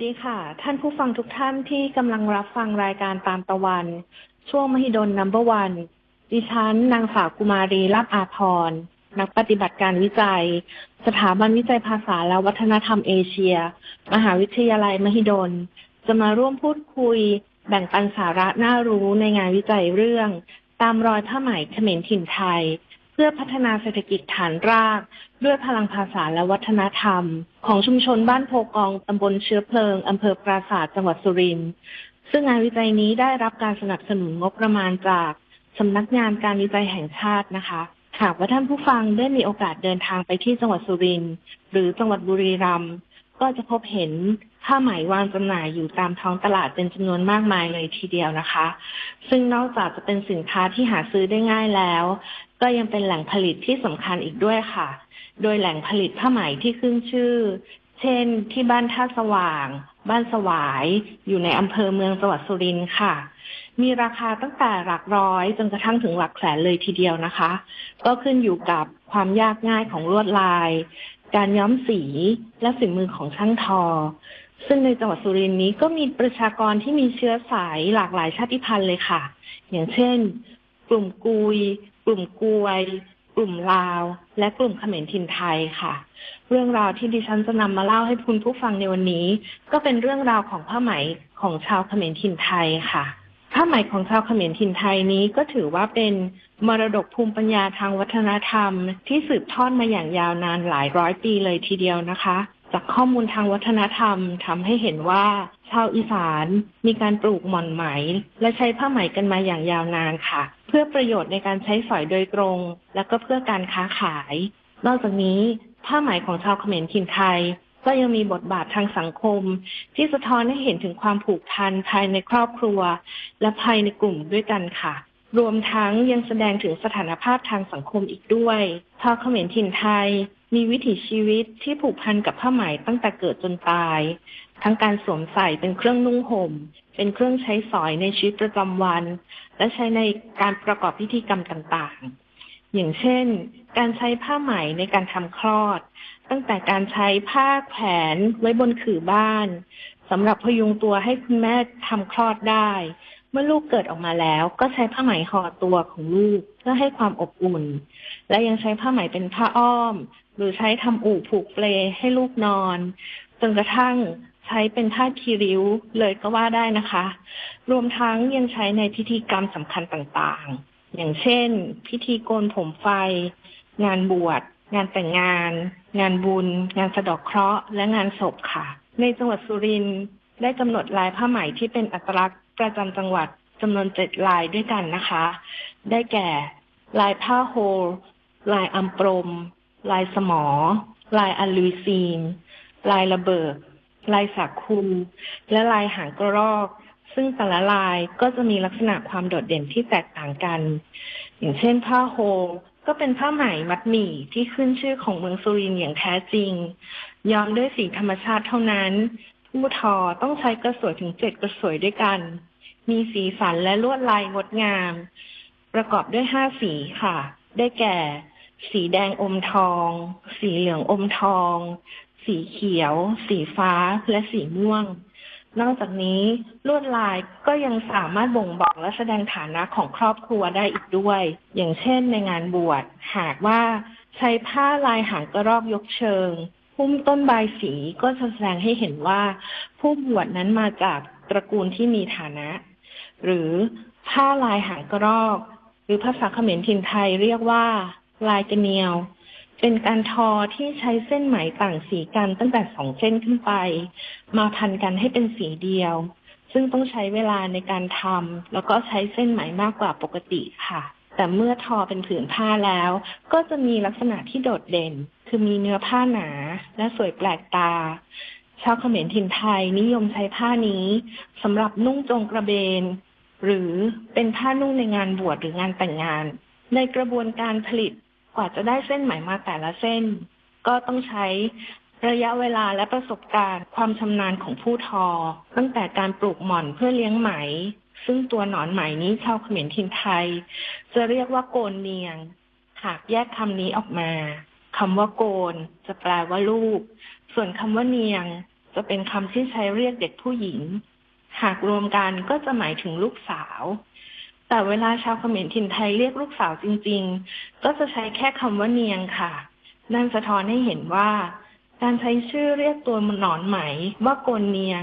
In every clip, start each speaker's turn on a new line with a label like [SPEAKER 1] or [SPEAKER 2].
[SPEAKER 1] วัสดีค่ะ ท่านผู้ฟังทุกท่านที่กำลังรับฟังรายการตามตะวัน ช่วงมหิดลนัมเบอร์วัน ดิฉัน นางสาวกุมารีรับอาพร นักปฏิบัติการวิจัย สถาบันวิจัยภาษาและวัฒนธรรมเอเชีย มหาวิทยาลัยมหิดล จะมาร่วมพูดคุย แบ่งปันสาระน่ารู้ในงานวิจัยเรื่อง ตามรอยผ้าไหมเขมรถิ่นไทย พื่อพัฒนาเศรษฐกิจฐานราก ด้วยพลังภาษาและวัฒนธรรม ของชุมชนบ้านโพกองตำบลเชื้อเพลิงอำเภอปราสาทจังหวัดสุรินทร์ซึ่งงานวิจัยนี้ได้รับการสนับสนุนงบประมาณจากสำนักงานการวิจัยแห่งชาตินะคะหากว่าท่านผู้ฟังได้มีโอกาสเดินทางไปที่จังหวัดสุรินทร์หรือจังหวัดบุรีรัมย์ก็จะพบเห็นผ้าไหมวางจำหน่ายอยู่ตามท้องตลาดเป็นจำนวนมากมายเลยทีเดียวนะคะ ซึ่งนอกจากจะเป็นสินค้าที่หาซื้อได้ง่ายแล้ว ก็ยังเป็นแหล่งผลิตที่สำคัญอีกด้วยค่ะ โดยแหล่งผลิตผ้าไหมที่ขึ้นชื่อ เช่น ที่บ้านท่าสว่าง บ้านสวาย อยู่ในอำเภอเมืองจังหวัดสุรินทร์ค่ะ มีราคาตั้งแต่หลักร้อยจนกระทั่งถึงหลักแสนเลยทีเดียวนะคะ ก็ขึ้นอยู่กับความยากง่ายของลวดลาย การย้อมสีและฝีมือของช่างทอ ซึ่งในจังหวัดสุรินทร์นี้ก็มีประชากรที่มีเชื้อสายหลากหลายชาติพันธุ์เลยค่ะ อย่างเช่น กลุ่มกุย กลุ่มกวย กลุ่มลาว และกลุ่มเขมรถิ่นไทยค่ะ เรื่องราวที่ดิฉันจะนำมาเล่าให้คุณผู้ฟังในวันนี้ ก็เป็นเรื่องราวของผ้าไหมของชาวเขมรถิ่นไทยค่ะผ้าไหมของชาวเขมรถิ่นไทยนี้ก็ถือว่าเป็นมรดกภูมิปัญญาทางวัฒนธรรม ที่สืบทอดมาอย่างยาวนานหลายร้อยปีเลยทีเดียวนะคะ จากข้อมูลทางวัฒนธรรมทำให้เห็นว่า ชาวอีสานมีการปลูกหม่อนไหม และใช้ผ้าไหมกันมาอย่างยาวนานค่ะ เพื่อประโยชน์ในการใช้สอยโดยตรง และก็เพื่อการค้าขาย นอกจากนี้ผ้าไหมของชาวเขมรถิ่นไทย ก็ยังมีบทบาททางสังคม ที่สะท้อนให้เห็นถึงความผูกพันภายในครอบครัว และภายในกลุ่มด้วยกันค่ะ รวมทั้งยังแสดงถึงสถานภาพทางสังคมอีกด้วยชาวเขมรถิ่นไทย มีวิถีชีวิตที่ผูกพันกับผ้าไหมตั้งแต่เกิดจนตาย ทั้งการสวมใส่เป็นเครื่องนุ่งห่มเป็นเครื่องใช้สอยในชีวิตประจำวัน และใช้ในการประกอบพิธีกรรมต่างๆ อย่างเช่น การใช้ผ้าไหมในการทำคลอด ตั้งแต่การใช้ผ้าแขวนไว้บนขื่อบ้านสำหรับพยุงตัวให้คุณแม่ทำคลอดได้ เมื่อลูกเกิดออกมาแล้วก็ใช้ผ้าไหมห่อตัวของลูกเพื่อให้ความอบอุ่น และยังใช้ผ้าไหมเป็นผ้าอ้อม หรือใช้ทำอู่ผูกเปลให้ลูกนอนจนกระทั่ง ใช้เป็นผ้าคีริ้วเลยก็ว่าได้นะคะ รวมทั้งยังใช้ในพิธีกรรมสำคัญต่างๆ อย่างเช่น พิธีโกนผมไฟ งานบวช งานแต่งงาน งานบุญ งานสะดอกเคราะห์ และงานศพค่ะ ในจังหวัดสุรินทร์ได้กำหนดลายผ้าไหมที่เป็นอัตลักษณ์ประจำจังหวัดจำนวนเจ็ดลายด้วยกันนะคะ ได้แก่ ลายผ้าโฮลลายอัมปรม ลายสมอ ลายอัลลูซีน ลายระเบิด ลายสักคุม และลายหางกระรอก ซึ่งแต่ละลายก็จะมีลักษณะความโดดเด่นที่แตกต่างกัน อย่างเช่นผ้าโฮก็เป็นผ้าไหมมัดหมี่ที่ขึ้นชื่อของเมืองสุรินทร์อย่างแท้จริง ย้อมด้วยสีธรรมชาติเท่านั้น ผู้ทอต้องใช้กระสวยถึงเจ็ดกระสวยด้วยกัน มีสีสันและลวดลายงดงาม ประกอบด้วยห้าสีค่ะ ได้แก่ สีแดงอมทอง สีเหลืองอมทอง สีเขียว สีฟ้าและสีม่วง นอกจากนี้ลวดลายก็ยังสามารถบ่งบอกและแสดงฐานะของครอบครัวได้อีกด้วย อย่างเช่นในงานบวชหากว่าใช้ผ้าลายหางกระรอกยกเชิงพุ่มต้นใบสีก็แสดงให้เห็นว่า ผู้บวชนั้นมาจากตระกูลที่มีฐานะ หรือผ้าลายหางกระรอก หรือภาษาเขมรถิ่นไทยเรียกว่า ลายกระเนียว เป็นการทอที่ใช้เส้นไหมต่างสีกันตั้งแต่สองเส้นขึ้นไป มาพันกันให้เป็นสีเดียว ซึ่งต้องใช้เวลาในการทำแล้วก็ใช้เส้นไหมมากกว่าปกติค่ะ แต่เมื่อทอเป็นผืนผ้าแล้ว ก็จะมีลักษณะที่โดดเด่น คือมีเนื้อผ้าหนาและสวยแปลกตาชาวเขมรถิ่นไทยนิยมใช้ผ้านี้สำหรับนุ่งจงกระเบน หรือเป็นผ้านุ่งในงานบวชหรืองานแต่งงาน ในกระบวนการผลิต กว่าจะได้เส้นไหมมาแต่ละเส้น ก็ต้องใช้ระยะเวลาและประสบการณ์ความชำนาญของผู้ทอ ตั้งแต่การปลูกหม่อนเพื่อเลี้ยงไหม ซึ่งตัวหนอนไหมนี้ชาวเขมรถิ่นไทย จะเรียกว่าโกนเนียง หากแยกคำนี้ออกมาคำว่าโกน จะแปลว่าลูก ส่วนคำว่าเนียง จะเป็นคำที่ใช้เรียกเด็กผู้หญิง หากรวมกันก็จะหมายถึงลูกสาว แต่เวลาชาวเขมรถิ่นไทยเรียกลูกสาวจริง ๆ ก็จะใช้แค่คำว่าเนียงค่ะ นั่นสะท้อนให้เห็นว่า การใช้ชื่อเรียกตัวหนอนไหมว่าโกนเนียง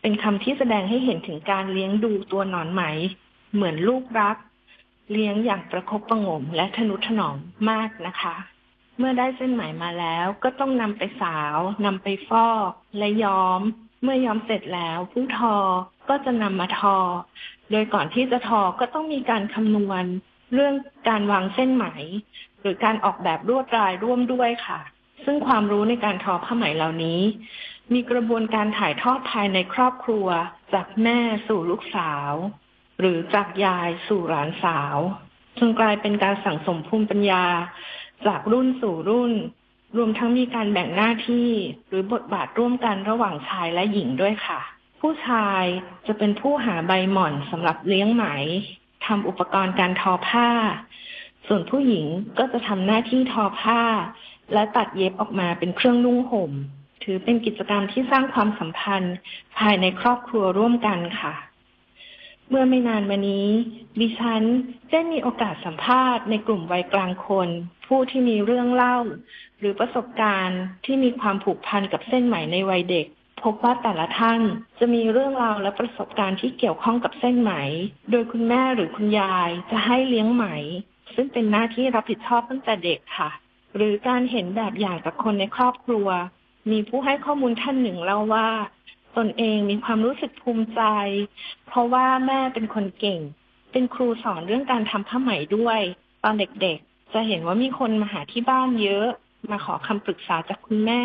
[SPEAKER 1] เป็นคำที่แสดงให้เห็นถึงการเลี้ยงดูตัวหนอนไหม เหมือนลูกรัก เลี้ยงอย่างประคบประงมและทนุถนอมมากนะคะ เมื่อได้เส้นไหมมาแล้วก็ต้องนำไปสาวนำไปฟอก และย้อม เมื่อย้อมเสร็จแล้วผู้ทอก็จะนำมาทอ โดยก่อนที่จะทอก็ต้องมีการคำนวณเรื่องการวางเส้นไหม หรือการออกแบบลวดลายร่วมด้วยค่ะ ซึ่งความรู้ในการทอผ้าไหมเหล่านี้ มีกระบวนการถ่ายทอดภายในครอบครัว จากแม่สู่ลูกสาว หรือจากยายสู่หลานสาวจนกลายเป็นการสั่งสมภูมิปัญญา จากรุ่นสู่รุ่น รวมทั้งมีการแบ่งหน้าที่หรือบทบาทร่วมกันระหว่างชายและหญิงด้วยค่ะ ผู้ชายจะเป็นผู้หาใบหม่อนสำหรับเลี้ยงไหมทำอุปกรณ์การทอผ้า ส่วนผู้หญิงก็จะทำหน้าที่ทอผ้า และตัดเย็บออกมาเป็นเครื่องนุ่งห่ม ถือเป็นกิจกรรมที่สร้างความสัมพันธ์ภายในครอบครัวร่วมกันค่ะ เมื่อไม่นานมานี้ ดิฉันได้มีโอกาสสัมภาษณ์ในกลุ่มวัยกลางคน ผู้ที่มีเรื่องเล่า หรือประสบการณ์ที่มีความผูกพันกับเส้นไหมในวัยเด็ก พบว่าแต่ละท่านจะมีเรื่องราวและประสบการณ์ที่เกี่ยวข้องกับเส้นไหม โดยคุณแม่หรือคุณยายจะให้เลี้ยงไหม ซึ่งเป็นหน้าที่รับผิดชอบตั้งแต่เด็กค่ะ หรือการเห็นแบบอย่างจากคนในครอบครัว มีผู้ให้ข้อมูลท่านหนึ่งเล่าว่า ตนเองมีความรู้สึกภูมิใจ เพราะว่าแม่เป็นคนเก่ง เป็นครูสอนเรื่องการทำผ้าไหมด้วย ตอนเด็กๆ จะเห็นว่ามีคนมาหาที่บ้านเยอะ มาขอคำปรึกษาจากคุณแม่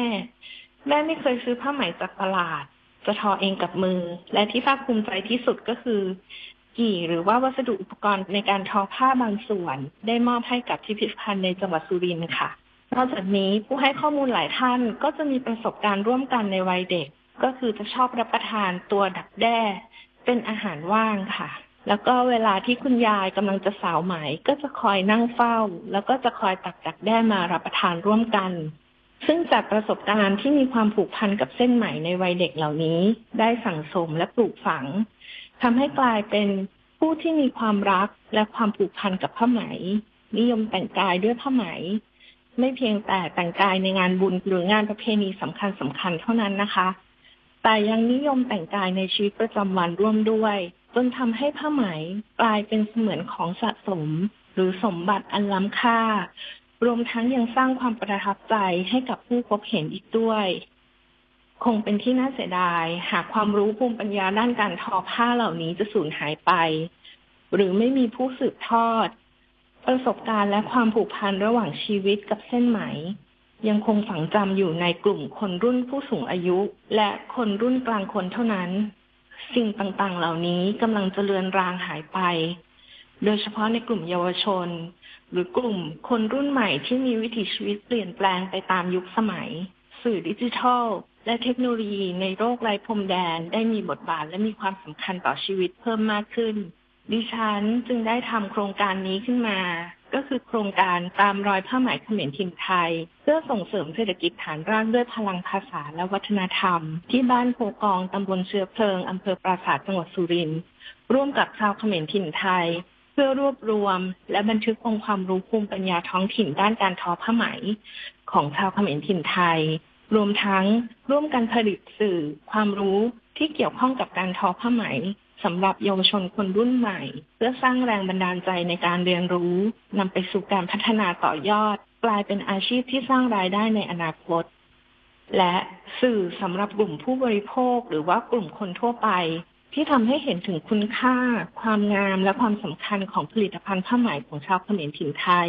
[SPEAKER 1] แม่ไม่เคยซื้อผ้าไหมจากตลาด จะทอเองกับมือ และที่ภาคภูมิใจที่สุดก็คือ กี่หรือว่าวัสดุอุปกรณ์ในการทอผ้าบางส่วน ได้มอบให้กับพิพิธภัณฑ์ในจังหวัดสุรินทร์ค่ะ นอกจากนี้ผู้ให้ข้อมูลหลายท่านก็จะมีประสบการณ์ร่วมกันในวัยเด็ก ก็คือจะชอบรับประทานตัวดักแด้ เป็นอาหารว่างค่ะแล้วก็เวลาที่คุณยายกำลังจะสาวไหมก็จะคอยนั่งเฝ้า แล้วก็จะคอยตักดักแด้มารับประทานร่วมกัน ซึ่งจากประสบการณ์ที่มีความผูกพันกับเส้นไหมในวัยเด็กเหล่านี้ ได้สั่งสมและปลูกฝังทำให้กลายเป็นผู้ที่มีความรักและความผูกพันกับผ้าไหม นิยมแต่งกายด้วยผ้าไหม ไม่เพียงแต่แต่งกายในงานบุญหรืองานประเพณีสำคัญสำคัญเท่านั้นนะคะ แต่ยังนิยมแต่งกายในชีวิตประจำวันร่วมด้วยจนทำให้ผ้าไหมกลายเป็นเสมือนของสะสม หรือสมบัติอันล้ำค่า รวมทั้งยังสร้างความประทับใจให้กับผู้พบเห็นอีกด้วย คงเป็นที่น่าเสียดาย หากความรู้ภูมิปัญญาด้านการทอผ้าเหล่านี้จะสูญหายไป หรือไม่มีผู้สืบทอด ประสบการณ์และความผูกพันระหว่างชีวิตกับเส้นไหม ยังคงฝังจำอยู่ในกลุ่มคนรุ่นผู้สูงอายุ และคนรุ่นกลางคนเท่านั้น สิ่งต่างๆ เหล่านี้กำลังจะเลือนรางหายไป โดยเฉพาะในกลุ่มเยาวชน หรือกลุ่มคนรุ่นใหม่ที่มีวิถีชีวิตเปลี่ยนแปลงไปตามยุคสมัย สื่อดิจิทัล และเทคโนโลยีในโลกไร้พรมแดนได้มีบทบาทและมีความสำคัญต่อชีวิตเพิ่มมากขึ้น ดิฉันจึงได้ทำโครงการนี้ขึ้นมา ก็คือโครงการตามรอยผ้าไหมเขมรถิ่นไทย เพื่อส่งเสริมเศรษฐกิจฐานรากด้วยพลังภาษาและวัฒนธรรม ที่บ้านโพกองตำบลเชื้อเพลิงอำเภอปราสาทจังหวัดสุรินทร์ร่วมกับชาวเขมรถิ่นไทย เพื่อรวบรวม และบันทึกองค์ความรู้ภูมิปัญญาท้องถิ่นด้านการทอผ้าไหม ของชาวเขมรถิ่นไทย รวมทั้งร่วมกันผลิตสื่อความรู้ที่เกี่ยวข้องกับการทอผ้าไหมสำหรับเยาวชนคนรุ่นใหม่ เพื่อสร้างแรงบันดาลใจในการเรียนรู้นำไปสู่การพัฒนาต่อยอด กลายเป็นอาชีพที่สร้างรายได้ในอนาคต และสื่อสำหรับกลุ่มผู้บริโภคหรือว่ากลุ่มคนทั่วไป ที่ทำให้เห็นถึงคุณค่า ความงามและความสำคัญของผลิตภัณฑ์ผ้าไหมของชาวเขมรถิ่นไทย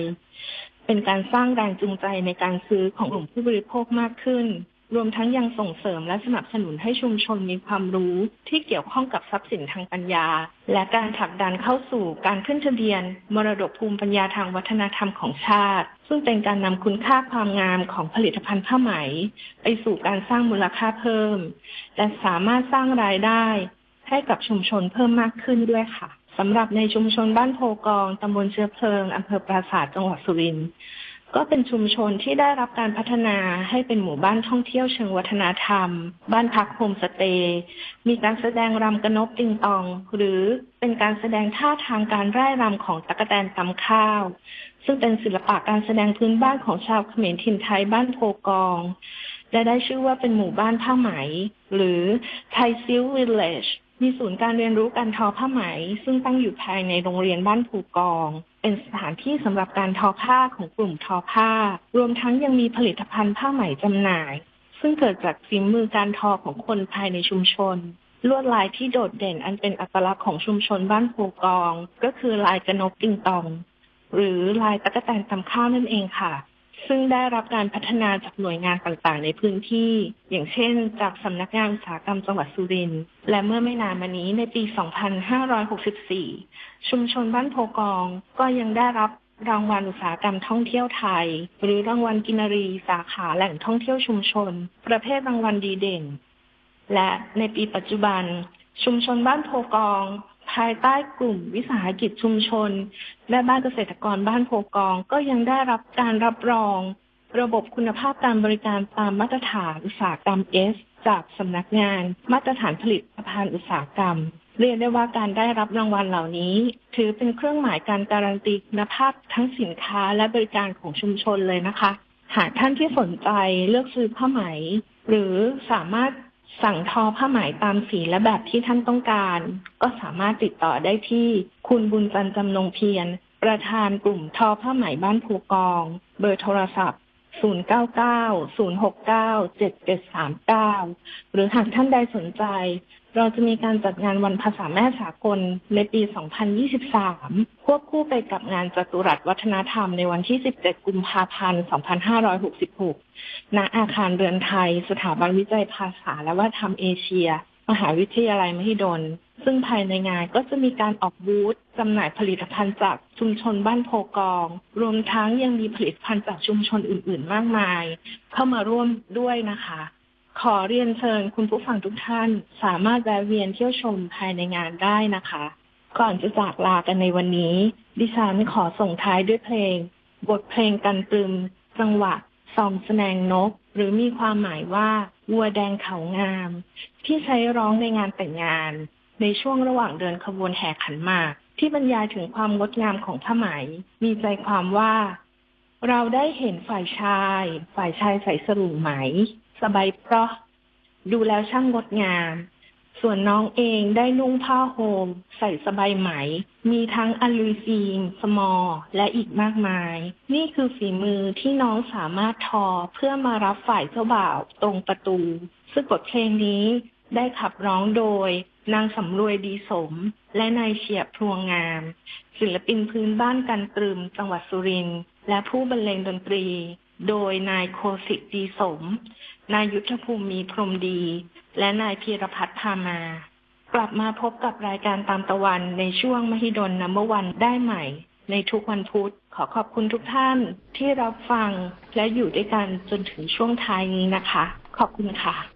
[SPEAKER 1] เป็นการสร้างแรงจูงใจในการซื้อของกลุ่มผู้บริโภคมากขึ้น รวมทั้งยังส่งเสริมและสนับสนุนให้ชุมชนมีความรู้ที่เกี่ยวข้องกับทรัพย์สินทางปัญญา และการผลักดันเข้าสู่การขึ้นทะเบียน มรดกภูมิปัญญาทางวัฒนธรรมของชาติ ซึ่งเป็นการนำคุณค่าความงามของผลิตภัณฑ์ผ้าไหม ไปสู่การสร้างมูลค่าเพิ่ม และสามารถสร้างรายได้ ให้กับชุมชนเพิ่มมากขึ้นด้วยค่ะสำหรับในชุมชนบ้านโพกองตำบลเชื้อเพลิงอำเภอปราสาทจังหวัดสุรินทร์ก็เป็นชุมชนที่ได้รับการพัฒนาให้เป็นหมู่บ้านท่องเที่ยวเชิงวัฒนธรรม บ้านพักโฮมสเตย์มีการแสดงรำกระนกติงตอง หรือเป็นการแสดงท่าทางการร่ายรำของตะกแตนตำข้าว ซึ่งเป็นศิลปะการแสดงพื้นบ้านของชาวเขมรถิ่นไทยบ้านโพกองและได้ชื่อว่าเป็นหมู่บ้านผ้าไหม หรือไทซิลวิลเลจ มีศูนย์การเรียนรู้การทอผ้าไหม ซึ่งตั้งอยู่ภายในโรงเรียนบ้านผูกอง เป็นสถานที่สำหรับการทอผ้าของกลุ่มทอผ้า รวมทั้งยังมีผลิตภัณฑ์ผ้าไหมจำหน่าย ซึ่งเกิดจากฝีมือการทอของคนภายในชุมชน ลวดลายที่โดดเด่นอันเป็นอัตลักษณ์ของชุมชนบ้านโพกอง ก็คือลายกระนกติงตอง หรือลายตะกแตนตำข้าวนั่นเองค่ะ ซึ่งได้รับการพัฒนาจากหน่วยงานต่างๆ ในพื้นที่ อย่างเช่น จากสำนักงานอุตสาหกรรมจังหวัดสุรินทร์และเมื่อไม่นานมานี้ในปี 2564 ชุมชนบ้านโพกอง ก็ยังได้รับรางวัลอุตสาหกรรมท่องเที่ยวไทย หรือรางวัลกินรีสาขาแหล่งท่องเที่ยวชุมชน ประเภทรางวัลดีเด่น และในปีปัจจุบัน ชุมชนบ้านโพกอง ภายใต้กลุ่มวิสาหกิจชุมชน และบ้านเกษตรกรบ้านโพกอง ก็ยังได้รับการรับรอง ระบบคุณภาพการบริการตามมาตรฐานอุตสาหกรรม S จากสำนักงาน มาตรฐานผลิตภัณฑ์อุตสาหกรรม เรียกได้ว่าการได้รับรางวัลเหล่านี้ ถือเป็นเครื่องหมายการการันตีคุณภาพทั้งสินค้าและบริการของชุมชนเลยนะคะ หากท่านที่สนใจเลือกซื้อผ้าไหม หรือสามารถ สั่งทอผ้าไหมตามสีและแบบที่ท่านต้องการ ก็สามารถติดต่อได้ที่คุณบุญจันจำนงเพียร ประธานกลุ่มทอผ้าไหมบ้านภูกอง เบอร์โทรศัพท์ 099-069-7739 หรือหากท่านใดสนใจ เราจะมีการจัดงานวันภาษาแม่สากลในปี 2023 ควบคู่ไปกับงานจตุรัสวัฒนธรรมในวันที่ 17 กุมภาพันธ์ 2566 ณ อาคารเรือนไทย สถาบันวิจัยภาษาและวัฒนธรรมเอเชีย มหาวิทยาลัยมหิดล ซึ่งภายในงานก็จะมีการออกบูธจำหน่ายผลิตภัณฑ์จากชุมชนบ้านโพกอง รวมทั้งยังมีผลิตภัณฑ์จากชุมชนอื่น ๆ มากมาย เข้ามาร่วมด้วยนะคะ ขอเรียนเชิญคุณผู้ฟังทุกท่าน สามารถแวะเวียนเที่ยวชมภายในงานได้นะคะ ก่อนจะจากลากันในวันนี้ ดิฉันขอส่งท้ายด้วยเพลง บทเพลงกันตรึม จังหวะซองแสดงนก หรือมีความหมายว่าวัวแดงเขางาม ที่ใช้ร้องในงานแต่งงาน ในช่วงระหว่างเดินขบวนแห่ขันหมาก ที่บรรยายถึงความงดงามของผ้าไหม มีใจความว่า เราได้เห็นฝ่ายชาย ฝ่ายชายใส่สรุงไหม สบายเพราะ ดูแล้วช่างงดงาม ส่วนน้องเองได้นุ่งผ้าโฮม ใส่สบายไหม มีทั้งอลูซีนสมอ และอีกมากมาย นี่คือฝีมือที่น้องสามารถทอเพื่อมารับฝ่ายเจ้าบ่าวตรงประตู ซึ่งบทเพลงนี้ได้ขับร้องโดยนางสำรวยดีสม และนายเฉียบพลวงงาม ศิลปินพื้นบ้านกันตรึมจังหวัดสุรินทร์และผู้บรรเลงดนตรี โดยนายโคสิตดีสม นายยุทธภูมิมีพรมดี และนายพีรพัฒน์พามา กลับมาพบกับรายการตามตะวันในช่วงมหิดลนัมเบอร์วันได้ใหม่ ในทุกวันพุธ ขอขอบคุณทุกท่านที่รับฟังและอยู่ด้วยกันจนถึงช่วงท้ายนี้นะคะ ขอบคุณค่ะ